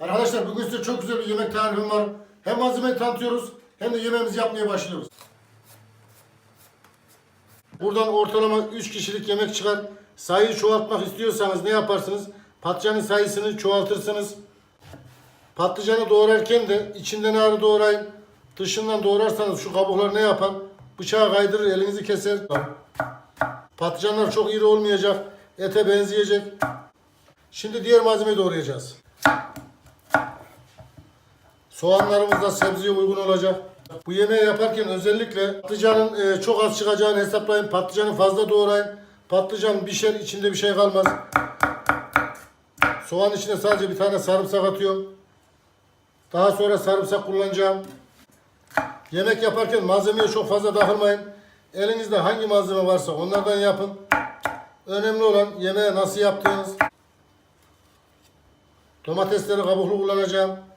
Arkadaşlar bugün size çok güzel bir yemek tarifim var. Hem malzemeyi tanıtıyoruz hem de yemeğimizi yapmaya başlıyoruz. Buradan ortalama 3 kişilik yemek çıkar. Sayıyı çoğaltmak istiyorsanız ne yaparsınız? Patlıcanın sayısını çoğaltırsınız. Patlıcanı doğrarken de içinden ağrı doğrayın. Dışından doğrarsanız şu kabuklar ne yapar? Bıçağı kaydırır, elinizi keser. Patlıcanlar çok iri olmayacak. Ete benzeyecek. Şimdi diğer malzemeyi doğrayacağız. Soğanlarımız da sebzeye uygun olacak. Bu yemeği yaparken özellikle patlıcanın e, çok az çıkacağını hesaplayın. Patlıcanı fazla doğrayın. Patlıcan pişer, içinde bir şey kalmaz. Soğan içine sadece bir tane sarımsak atıyorum. Daha sonra sarımsak kullanacağım. Yemek yaparken malzemeye çok fazla takılmayın. Elinizde hangi malzeme varsa onlardan yapın. Önemli olan yemeği nasıl yaptığınız. Domatesleri kabuklu kullanacağım.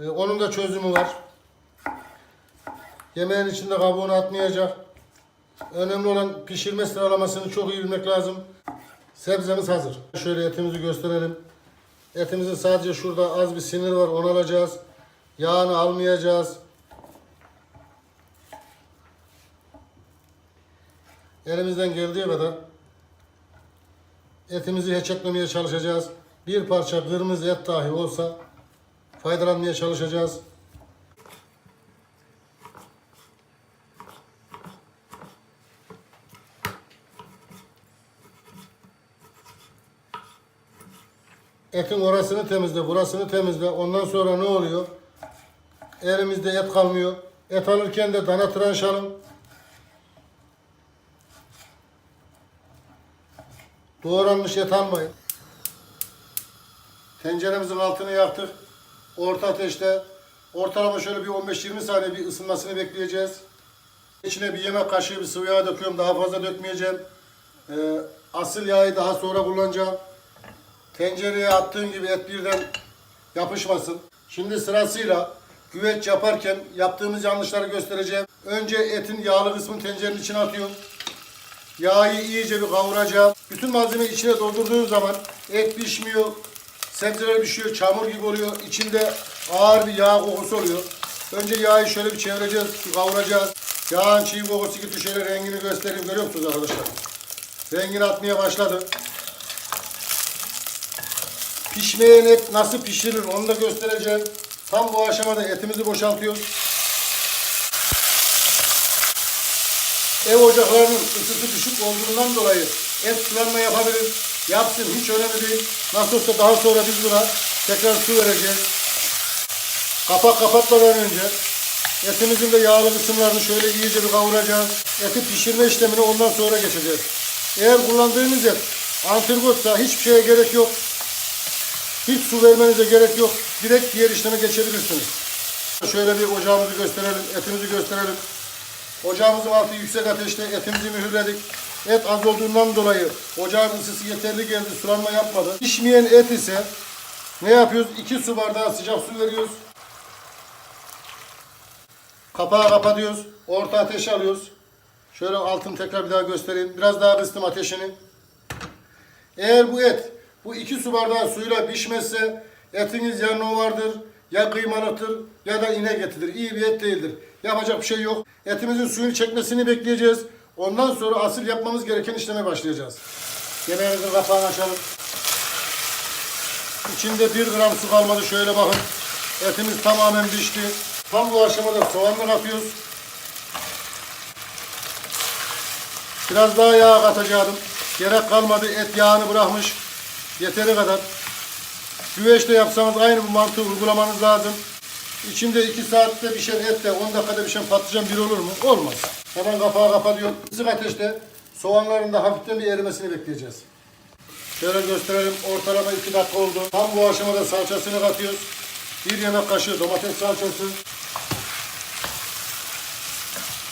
Ee, onun da çözümü var. Yemeğin içinde kabuğunu atmayacak. Önemli olan pişirme sıralamasını çok iyi bilmek lazım. Sebzemiz hazır. Şöyle etimizi gösterelim. Etimizin sadece şurada az bir sinir var. Onu alacağız. Yağını almayacağız. Elimizden geldiği kadar etimizi hiç etmemeye çalışacağız. Bir parça kırmızı et dahi olsa faydalanmaya çalışacağız. Etin orasını temizle, burasını temizle. Ondan sonra ne oluyor? Elimizde et kalmıyor. Et alırken de dana tıraş alın. Doğranmış et almayın. Tenceremizin altını yaktık. Orta ateşte ortalama şöyle bir 15-20 saniye bir ısınmasını bekleyeceğiz. İçine bir yemek kaşığı bir sıvı yağ döküyorum. Daha fazla dökmeyeceğim. Ee, asıl yağı daha sonra kullanacağım. Tencereye attığım gibi et birden yapışmasın. Şimdi sırasıyla güveç yaparken yaptığımız yanlışları göstereceğim. Önce etin yağlı kısmını tencerenin içine atıyorum. Yağı iyice bir kavuracağım. Bütün malzemeyi içine doldurduğum zaman et pişmiyor. Sebzeler pişiyor, çamur gibi oluyor. İçinde ağır bir yağ kokusu oluyor. Önce yağı şöyle bir çevireceğiz, kavuracağız. Yağın çiğ kokusu gitti. Şöyle rengini göstereyim. Görüyor musunuz arkadaşlar? Rengini atmaya başladı. Pişmeyen et nasıl pişirilir onu da göstereceğim. Tam bu aşamada etimizi boşaltıyoruz. Ev ocaklarının ısısı düşük olduğundan dolayı et sulanma yapabilir. Yapsın hiç önemli değil. Nasıl olsa daha sonra biz buna tekrar su vereceğiz. Kapak kapatmadan önce etimizin de yağlı kısımlarını şöyle iyice bir kavuracağız. Eti pişirme işlemini ondan sonra geçeceğiz. Eğer kullandığınız et antrikotsa hiçbir şeye gerek yok. Hiç su vermenize gerek yok. Direkt diğer işleme geçebilirsiniz. Şöyle bir ocağımızı gösterelim, etimizi gösterelim. Ocağımızın altı yüksek ateşte etimizi mühürledik. Et az olduğundan dolayı ocağın ısısı yeterli geldi, sulanma yapmadı. Pişmeyen et ise ne yapıyoruz? 2 su bardağı sıcak su veriyoruz. Kapağı kapatıyoruz. Orta ateşe alıyoruz. Şöyle altını tekrar bir daha göstereyim. Biraz daha kıstım ateşini. Eğer bu et bu iki su bardağı suyla pişmezse etiniz ya novardır, ya kıymalıktır ya da inek etidir. İyi bir et değildir. Yapacak bir şey yok. Etimizin suyunu çekmesini bekleyeceğiz. Ondan sonra asıl yapmamız gereken işleme başlayacağız. Yemeğimizin kapağını açalım. İçinde bir gram su kalmadı. Şöyle bakın. Etimiz tamamen pişti. Tam bu aşamada soğanını katıyoruz. Biraz daha yağ katacağım. Gerek kalmadı. Et yağını bırakmış. Yeteri kadar. Güveçte yapsanız aynı bu mantığı uygulamanız lazım. İçinde 2 saatte pişen etle 10 dakikada pişen patlıcan bir olur mu? Olmaz. Hemen kapağı kapatıyorum. Kısık ateşte soğanların da hafiften bir erimesini bekleyeceğiz. Şöyle gösterelim. Ortalama 2 dakika oldu. Tam bu aşamada salçasını katıyoruz. Bir yemek kaşığı domates salçası.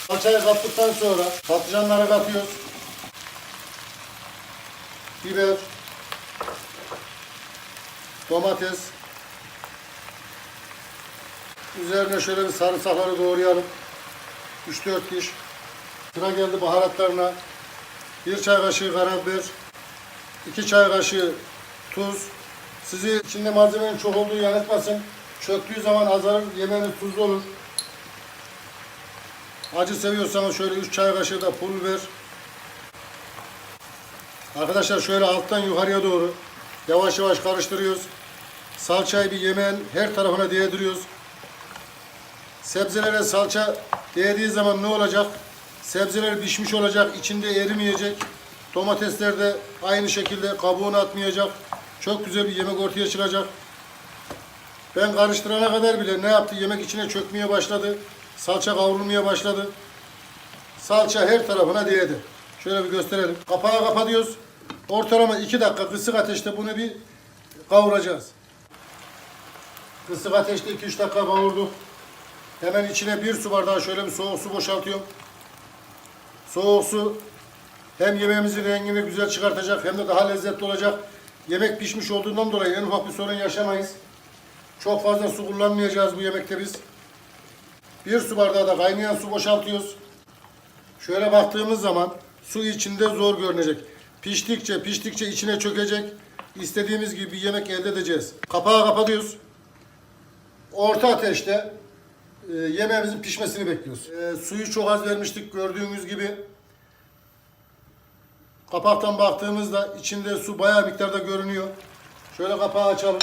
Salçayı kattıktan sonra patlıcanları katıyoruz. Biber. Domates. Üzerine şöyle bir sarımsakları doğrayalım. 3-4 diş. Sıra geldi baharatlarına. 1 çay kaşığı karabiber. 2 çay kaşığı tuz. Sizi içinde malzemenin çok olduğu yanıltmasın. Çöktüğü zaman azalır, yemeğiniz tuzlu olur. Acı seviyorsanız şöyle 3 çay kaşığı da pul biber. Arkadaşlar şöyle alttan yukarıya doğru yavaş yavaş karıştırıyoruz. Salçayı bir yemeğin her tarafına değdiriyoruz. Sebzelere salça değdiği zaman ne olacak? Sebzeler pişmiş olacak, içinde erimeyecek. Domatesler de aynı şekilde kabuğunu atmayacak. Çok güzel bir yemek ortaya çıkacak. Ben karıştırana kadar bile ne yaptı? Yemek içine çökmeye başladı. Salça kavrulmaya başladı. Salça her tarafına değdi. Şöyle bir gösterelim. Kapağı kapatıyoruz. Ortalama 2 dakika kısık ateşte bunu bir kavuracağız. Kısık ateşte 2-3 dakika kavurduk. Hemen içine bir su bardağı şöyle bir soğuk su boşaltıyorum. Soğuk su hem yemeğimizin rengini güzel çıkartacak hem de daha lezzetli olacak. Yemek pişmiş olduğundan dolayı en ufak bir sorun yaşamayız. Çok fazla su kullanmayacağız bu yemekte biz. Bir su bardağı da kaynayan su boşaltıyoruz. Şöyle baktığımız zaman su içinde zor görünecek. Piştikçe piştikçe içine çökecek. İstediğimiz gibi bir yemek elde edeceğiz. Kapağı kapatıyoruz. Orta ateşte e, yemeğimizin pişmesini bekliyoruz. E, suyu çok az vermiştik gördüğünüz gibi. Kapaktan baktığımızda içinde su bayağı miktarda görünüyor. Şöyle kapağı açalım.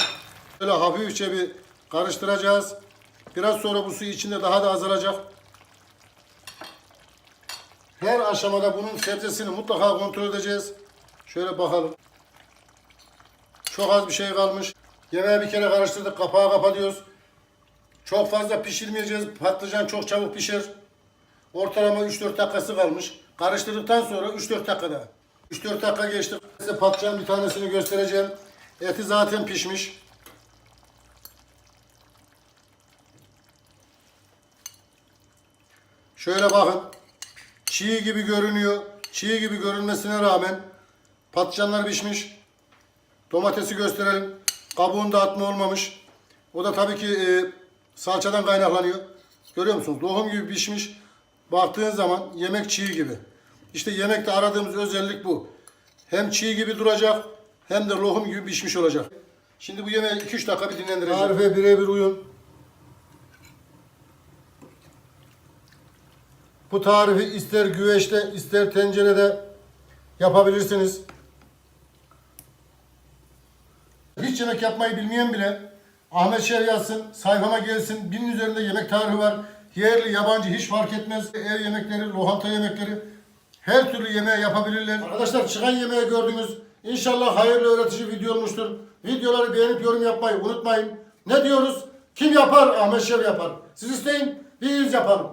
Şöyle hafifçe bir karıştıracağız. Biraz sonra bu su içinde daha da azalacak. Her aşamada bunun sebzesini mutlaka kontrol edeceğiz. Şöyle bakalım. Çok az bir şey kalmış. Yemeği bir kere karıştırdık. Kapağı kapatıyoruz. Çok fazla pişirmeyeceğiz. Patlıcan çok çabuk pişer. Ortalama 3-4 dakikası kalmış. Karıştırdıktan sonra 3-4 dakikada. 3-4 dakika geçti. Size patlıcan bir tanesini göstereceğim. Eti zaten pişmiş. Şöyle bakın. Çiğ gibi görünüyor. Çiğ gibi görünmesine rağmen patlıcanlar pişmiş. Domatesi gösterelim. Kabuğunda atma olmamış. O da tabii ki e, salçadan kaynaklanıyor. Görüyor musunuz? Lokum gibi pişmiş. Baktığın zaman yemek çiğ gibi. İşte yemekte aradığımız özellik bu. Hem çiğ gibi duracak hem de lokum gibi pişmiş olacak. Şimdi bu yemeği 2-3 dakika bir dinlendireceğim. Tarife birebir uyun. Bu tarifi ister güveçte ister tencerede yapabilirsiniz. Hiç yemek yapmayı bilmeyen bile Ahmet Şer yazsın, sayfama gelsin. Binin üzerinde yemek tarifi var. Yerli, yabancı hiç fark etmez. Ev yemekleri, lokanta yemekleri her türlü yemeği yapabilirler. Arkadaşlar çıkan yemeği gördünüz. İnşallah hayırlı öğretici video olmuştur. Videoları beğenip yorum yapmayı unutmayın. Ne diyoruz? Kim yapar? Ahmet Şer yapar. Siz isteyin, biz yapalım.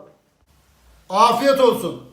Afiyet olsun.